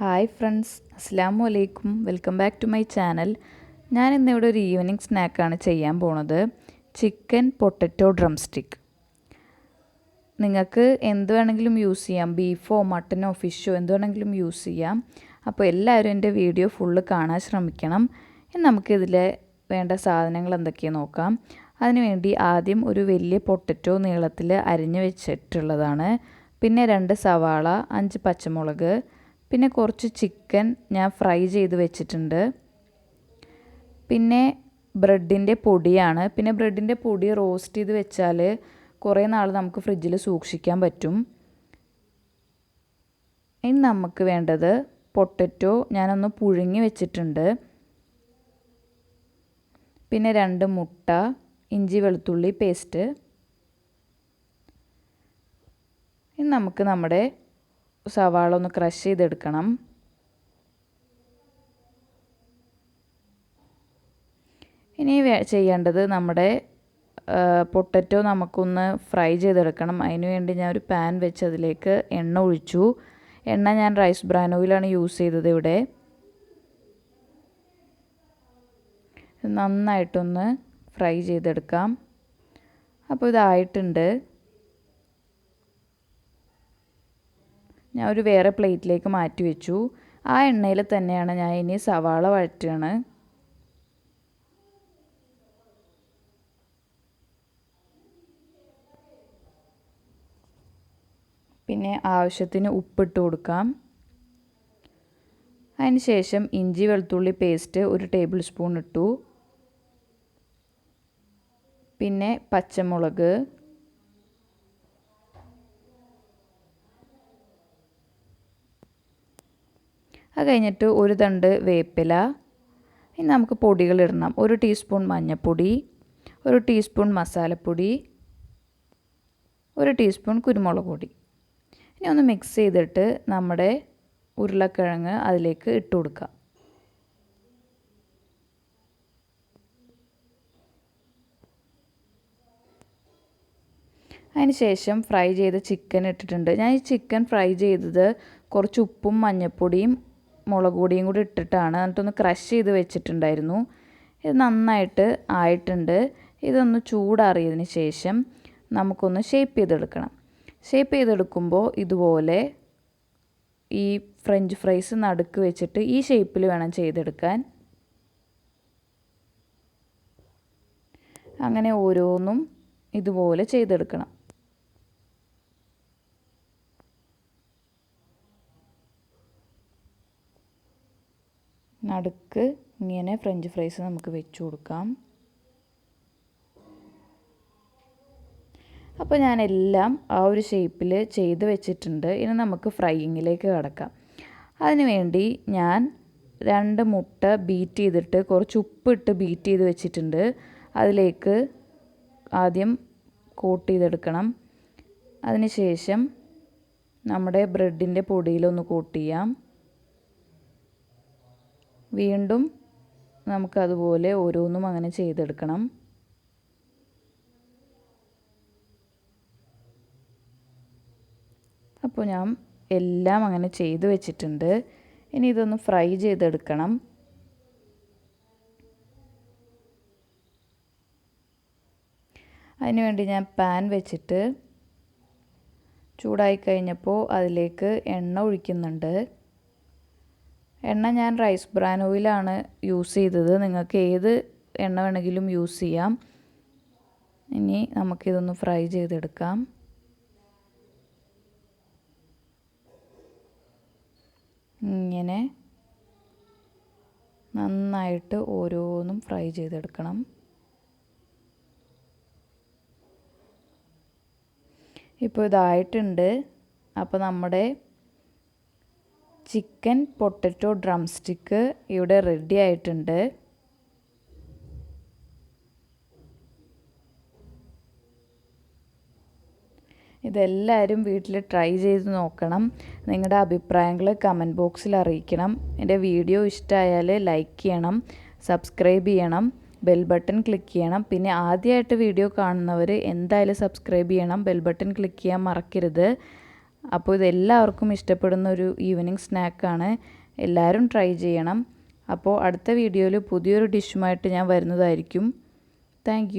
Hi friends അസ്സാം വലൈക്കും welcome back to my channel. ഞാൻ ഇന്നിവിടെ ഒരു ഈവനിങ് സ്നാക്കാണ് ചെയ്യാൻ പോണത്. ചിക്കൻ പൊട്ടറ്റോ ഡ്രം സ്റ്റിക്ക് നിങ്ങൾക്ക് എന്ത് വേണമെങ്കിലും യൂസ് ചെയ്യാം. ബീഫോ മട്ടനോ ഫിഷോ എന്ത് വേണമെങ്കിലും യൂസ് ചെയ്യാം. അപ്പോൾ എല്ലാവരും എന്റെ വീഡിയോ ഫുള്ള് കാണാൻ ശ്രമിക്കണം. ഇനി നമുക്കിതിലെ വേണ്ട സാധനങ്ങൾ എന്തൊക്കെയാണ് നോക്കാം. അതിനുവേണ്ടി ആദ്യം ഒരു വലിയ പൊട്ടറ്റോ നീളത്തിൽ അരിഞ്ഞു വെച്ചിട്ടുള്ളതാണ്. പിന്നെ രണ്ട് സവാള അഞ്ച് പച്ചമുളക് പിന്നെ കുറച്ച് ചിക്കൻ ഞാൻ ഫ്രൈ ചെയ്ത് വെച്ചിട്ടുണ്ട്. പിന്നെ ബ്രെഡിന്റെ പൊടിയാണ്. പിന്നെ ബ്രെഡിന്റെ പൊടി റോസ്റ്റ് ചെയ്ത് വെച്ചാൽ കുറേ നാൾ നമുക്ക് ഫ്രിഡ്ജിൽ സൂക്ഷിക്കാൻ പറ്റും. ഇനി നമുക്ക് വേണ്ടത് പൊട്ടറ്റോ ഞാനൊന്ന് പുഴുങ്ങി വെച്ചിട്ടുണ്ട്. പിന്നെ രണ്ട് മുട്ട ഇഞ്ചി വെളുത്തുള്ളി പേസ്റ്റ് ഇനി നമുക്ക് നമ്മുടെ സവാള ഒന്ന് ക്രഷ് ചെയ്തെടുക്കണം. ഇനി ചെയ്യേണ്ടത് നമ്മുടെ പൊട്ടറ്റോ നമുക്കൊന്ന് ഫ്രൈ ചെയ്തെടുക്കണം. അതിന് വേണ്ടി ഞാൻ ഒരു പാൻ വെച്ച് അതിലേക്ക് എണ്ണ ഒഴിച്ചു. എണ്ണ ഞാൻ റൈസ് ബ്രാൻ ഓയിലാണ് യൂസ് ചെയ്തത് ഇവിടെ. നന്നായിട്ടൊന്ന് ഫ്രൈ ചെയ്തെടുക്കാം. അപ്പോൾ ഇതായിട്ടുണ്ട്. ഞാൻ ഒരു വേറെ പ്ലേറ്റിലേക്ക് മാറ്റി വെച്ചു. ആ എണ്ണയിൽ തന്നെയാണ് ഞാൻ ഇനി സവാള വഴറ്റുകയാണ്. പിന്നെ ആവശ്യത്തിന് ഉപ്പിട്ട് കൊടുക്കാം. അതിന് ശേഷം ഇഞ്ചി വെളുത്തുള്ളി പേസ്റ്റ് ഒരു ടേബിൾ സ്പൂൺ ഇട്ടു. പിന്നെ പച്ചമുളക്. അത് കഴിഞ്ഞിട്ട് ഒരു തണ്ട് വേപ്പില. ഇനി നമുക്ക് പൊടികൾ ഇടണം. ഒരു ടീസ്പൂൺ മഞ്ഞൾപ്പൊടി ഒരു ടീസ്പൂൺ മസാലപ്പൊടി ഒരു ടീസ്പൂൺ കുരുമുളക് പൊടി. ഇനി ഒന്ന് മിക്സ് ചെയ്തിട്ട് നമ്മുടെ ഉരുളക്കിഴങ്ങ് അതിലേക്ക് ഇട്ട് കൊടുക്കുക. അതിന് ശേഷം ഫ്രൈ ചെയ്ത ചിക്കൻ ഇട്ടിട്ടുണ്ട്. ഞാൻ ഈ ചിക്കൻ ഫ്രൈ ചെയ്തത് കുറച്ച് ഉപ്പും മഞ്ഞൾപ്പൊടിയും മുളക് പൊടിയും കൂടി ഇട്ടിട്ടാണ് എന്നിട്ടൊന്ന് ക്രഷ് ചെയ്ത് വെച്ചിട്ടുണ്ടായിരുന്നു. ഇത് നന്നായിട്ട് ആയിട്ടുണ്ട്. ഇതൊന്ന് ചൂടാറിയതിന് ശേഷം നമുക്കൊന്ന് ഷേപ്പ് ചെയ്തെടുക്കണം. ഷേപ്പ് ചെയ്തെടുക്കുമ്പോൾ ഇതുപോലെ ഈ ഫ്രഞ്ച് ഫ്രൈസ് നടുക്ക് വെച്ചിട്ട് ഈ ഷേപ്പിൽ വേണം ചെയ്തെടുക്കാൻ. അങ്ങനെ ഓരോന്നും ഇതുപോലെ ചെയ്തെടുക്കണം. നടുക്ക് ഇങ്ങനെ ഫ്രഞ്ച് ഫ്രൈസ് നമുക്ക് വെച്ച് കൊടുക്കാം. അപ്പോൾ ഞാൻ എല്ലാം ആ ഒരു ഷേപ്പിൽ ചെയ്ത് വെച്ചിട്ടുണ്ട്. ഇനി നമുക്ക് ഫ്രൈയിങ്ങിലേക്ക് കിടക്കാം. അതിന് വേണ്ടി ഞാൻ രണ്ട് മുട്ട ബീറ്റ് ചെയ്തിട്ട് കുറച്ച് ഉപ്പിട്ട് ബീറ്റ് ചെയ്ത് വെച്ചിട്ടുണ്ട്. അതിലേക്ക് ആദ്യം കോട്ട് ചെയ്തെടുക്കണം. അതിന് ശേഷം നമ്മുടെ ബ്രെഡിന്റെ പൊടിയിലൊന്ന് കോട്ട് ചെയ്യാം. വീണ്ടും നമുക്കതുപോലെ ഓരോന്നും അങ്ങനെ ചെയ്തെടുക്കണം. അപ്പോൾ ഞാൻ എല്ലാം അങ്ങനെ ചെയ്തു വെച്ചിട്ടുണ്ട്. ഇനി ഇതൊന്ന് ഫ്രൈ ചെയ്തെടുക്കണം. അതിനുവേണ്ടി ഞാൻ പാൻ വെച്ചിട്ട് ചൂടായി കഴിഞ്ഞപ്പോൾ അതിലേക്ക് എണ്ണ ഒഴിക്കുന്നുണ്ട്. എണ്ണ ഞാൻ റൈസ് ബ്രാൻ ഓയിലാണ് യൂസ് ചെയ്തത്. നിങ്ങൾക്ക് ഏത് എണ്ണ വേണമെങ്കിലും യൂസ് ചെയ്യാം. ഇനി നമുക്കിതൊന്ന് ഫ്രൈ ചെയ്തെടുക്കാം. ഇങ്ങനെ നന്നായിട്ട് ഓരോന്നും ഫ്രൈ ചെയ്തെടുക്കണം. ഇപ്പോൾ ഇതായിട്ടുണ്ട്. അപ്പോൾ നമ്മുടെ ചിക്കൻ പൊട്ടറ്റോ ഡ്രം സ്റ്റിക്ക് ഇവിടെ റെഡി ആയിട്ടുണ്ട്. ഇതെല്ലാവരും വീട്ടിൽ ട്രൈ ചെയ്ത് നോക്കണം. നിങ്ങളുടെ അഭിപ്രായങ്ങൾ കമന്റ് ബോക്സിൽ അറിയിക്കണം. എന്റെ വീഡിയോ ഇഷ്ടമായാൽ ലൈക്ക് ചെയ്യണം സബ്സ്ക്രൈബ് ചെയ്യണം ബെൽ ബട്ടൺ ക്ലിക്ക് ചെയ്യണം. പിന്നെ ആദ്യമായിട്ട് വീഡിയോ കാണുന്നവർ എന്തായാലും സബ്സ്ക്രൈബ് ചെയ്യണം ബെൽ ബട്ടൺ ക്ലിക്ക് ചെയ്യാൻ മറക്കരുത്. അപ്പോൾ ഇതെല്ലാവർക്കും ഇഷ്ടപ്പെടുന്ന ഒരു ഈവനിങ് സ്നാക്കാണ്. എല്ലാവരും ട്രൈ ചെയ്യണം. അപ്പോൾ അടുത്ത വീഡിയോയിൽ പുതിയൊരു ഡിഷുമായിട്ട് ഞാൻ വരുന്നതായിരിക്കും. താങ്ക്